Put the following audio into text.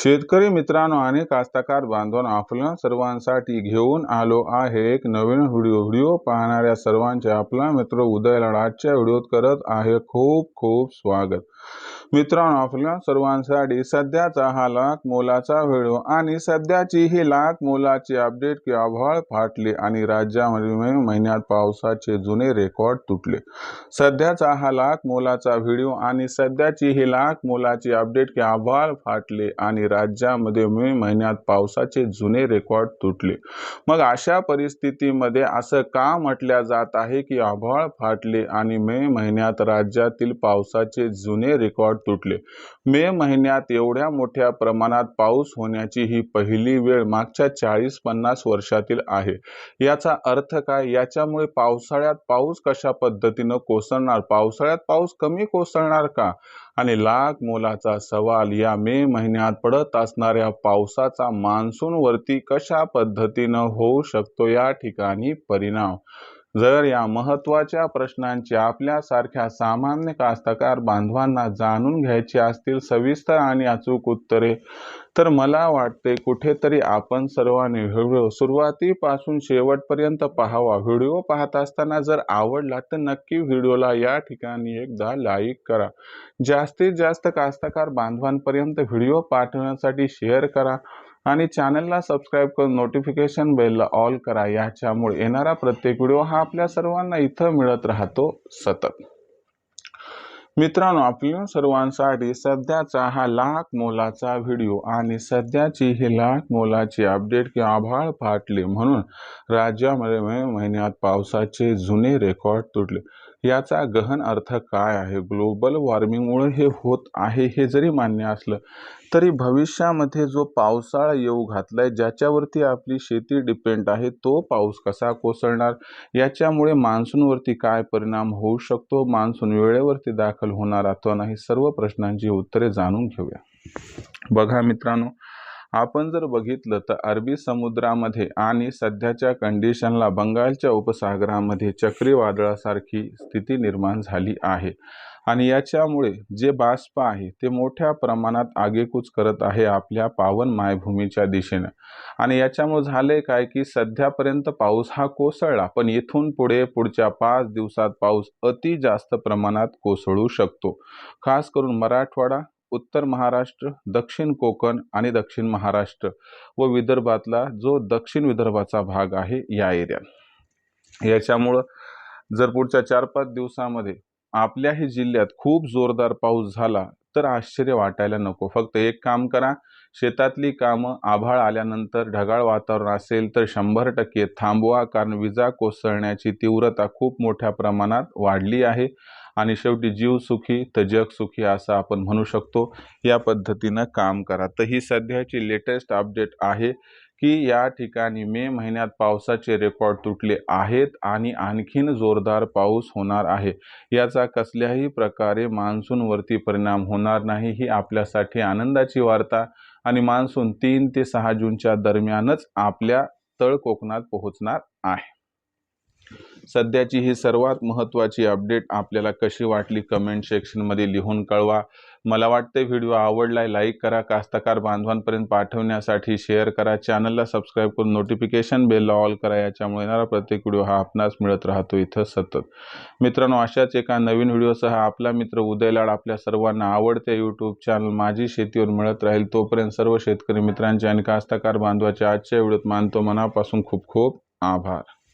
शेतकरी मित्रांनो आणि कास्तकार बांधवांनो आपल्या सर्वांसाठी घेऊन आलो आहे एक नवीन व्हिडिओ. व्हिडिओ पाहणाऱ्या सर्वांचे आपला मित्र उदयला आजच्या व्हिडिओत करत आहे खूप खूप स्वागत. मित्रांनो आपल्या सर्वांसाठी सध्याचा हा लाख मोलाचा व्हिडिओ आणि सध्याची ही लाख मोलाची अपडेट की आभाळ फाटले आणि राज्यामध्ये मे महिन्यात पावसाचे जुने रेकॉर्ड तुटले. सध्याचा हा लाख मोलाचा व्हिडिओ आणि सध्याची ही लाख मोलाची अपडेट की आभाळ फाटले आणि राज्यामध्ये मे महिन्यात पावसाचे जुने रेकॉर्ड तुटले. मग अशा परिस्थितीमध्ये असं का म्हटल्या जात आहे की आभाळ फाटले आणि मे महिन्यात राज्यातील पावसाचे जुने रेकॉर्ड तुटले. मे महिन्यात एवढ्या मोठ्या प्रमाणात पाऊस होण्याची ही पहिली वेळ मागच्या चाळीस पन्नास वर्षातील आहे. याचा अर्थ काय? याच्यामुळे पावसाळ्यात पाऊस कशा पद्धतीनं कोसळणार? पावसाळ्यात पाऊस कमी कोसळणार का? आणि लाख मोलाचा सवाल या मे महिन्यात पडत असणाऱ्या पावसाचा मान्सूनवरती कशा पद्धतीनं होऊ शकतो या ठिकाणी परिणाम? जर या महत्त्वाच्या प्रश्नांची आपल्यासारख्या सामान्य कास्तकार बांधवांना जाणून घ्यायची असतील सविस्तर आणि अचूक उत्तरे तर मला वाटते कुठेतरी आपण सर्वांनी व्हिडिओ सुरुवातीपासून शेवटपर्यंत पाहावा. व्हिडिओ पाहत असताना जर आवडला तर नक्की व्हिडिओला या ठिकाणी एकदा लाईक करा. जास्तीत जास्त कास्तकार बांधवांपर्यंत व्हिडिओ पाठवण्यासाठी शेअर करा. आणि चॅनलला सबस्क्राईब करून नोटिफिकेशन बेलला ऑल करा. याच्यामुळे येणारा प्रत्येक व्हिडिओ हा आपल्या सर्वांना इथं मिळत राहतो सतत. मित्रांनो आपल्या सर्वांसाठी सध्याचा हा लाख मोलाचा व्हिडिओ आणि सध्याची ही लाख मोलाची अपडेट की आभाळ फाटले म्हणून राज्यामध्ये मे महिन्यात पावसाचे जुने रेकॉर्ड तुटले. याचा गहन अर्थ काय आहे? ग्लोबल वॉर्मिंगमुळे हे होत आहे हे जरी मान्य असलं तरी भविष्यामध्ये जो पावसाळा येऊ घातलाय ज्याच्यावरती आपली शेती डिपेंड आहे तो पाऊस कसा कोसळणार? याच्यामुळे मान्सूनवरती काय परिणाम होऊ शकतो? मान्सून वेळेवरती दाखल होणार अथवा नाही? सर्व प्रश्नांची उत्तरे जाणून घेऊया. बघा मित्रांनो आपण जर बघितलं तर अरबी समुद्रामध्ये आणि सध्याच्या कंडिशनला बंगालच्या उपसागरामध्ये चक्रीवादळासारखी स्थिती निर्माण झाली आहे. आणि याच्यामुळे जे बाष्प आहे ते मोठ्या प्रमाणात आगेकूच करत आहे आपल्या पावन मायभूमीच्या दिशेनं. आणि याच्यामुळे झाले काय की सध्यापर्यंत पाऊस हा कोसळला पण इथून पुढे पुढच्या पाच दिवसात पाऊस अति जास्त प्रमाणात कोसळू शकतो. खास करून मराठवाडा उत्तर महाराष्ट्र दक्षिण कोकण आणि दक्षिण महाराष्ट्र व विदर्भातला जो दक्षिण विदर्भाचा भाग आहे या एरियात याच्यामुळं जर पुढच्या चार पाच दिवसामध्ये आपल्याही जिल्ह्यात खूप जोरदार पाऊस झाला तर आश्चर्य वाटायला नको. फक्त एक काम करा शेतातली कामं आभाळ आल्यानंतर ढगाळ वातावरण असेल तर शंभर टक्के थांबवा कारण विजा कोसळण्याची तीव्रता खूप मोठ्या प्रमाणात वाढली आहे. आणि शेवटी जीव सुखी तर जग सुखी असं आपण म्हणू शकतो. या पद्धतीनं काम करा. तर ही सध्याची लेटेस्ट अपडेट आहे की या ठिकाणी मे महिन्यात पावसाचे रेकॉर्ड तुटले आहेत आणि आणखीन जोरदार पाऊस होणार आहे. याचा कसल्याही प्रकारे मान्सूनवरती परिणाम होणार नाही ही आपल्यासाठी आनंदाची वार्ता आणि मान्सून तीन ते सहा जूनच्या दरम्यानच आपल्या तळ कोकणात पोहोचणार आहे. सध्याची ही सर्वात महत्त्वाची अपडेट आपल्याला कशी वाटली कमेंट सेक्शनमध्ये लिहून कळवा. मला वाटते व्हिडिओ आवडलाय लाईक करा कास्तकार बांधवांपर्यंत पाठवण्यासाठी शेअर करा. चॅनलला सबस्क्राईब करून नोटिफिकेशन बेलला ऑल करा. याच्यामुळे येणारा प्रत्येक व्हिडिओ हा आपणास मिळत राहतो इथं सतत. मित्रांनो अशाच एका नवीन व्हिडिओसह आपला मित्र उदयलाड आपल्या सर्वांना आवडते यूट्यूब चॅनल माझी शेतीवर मिळत राहील. तोपर्यंत सर्व शेतकरी मित्रांचे आणि कास्तकार बांधवाच्या आजच्या व्हिडिओत मानतो. मनापासून खूप खूप आभार.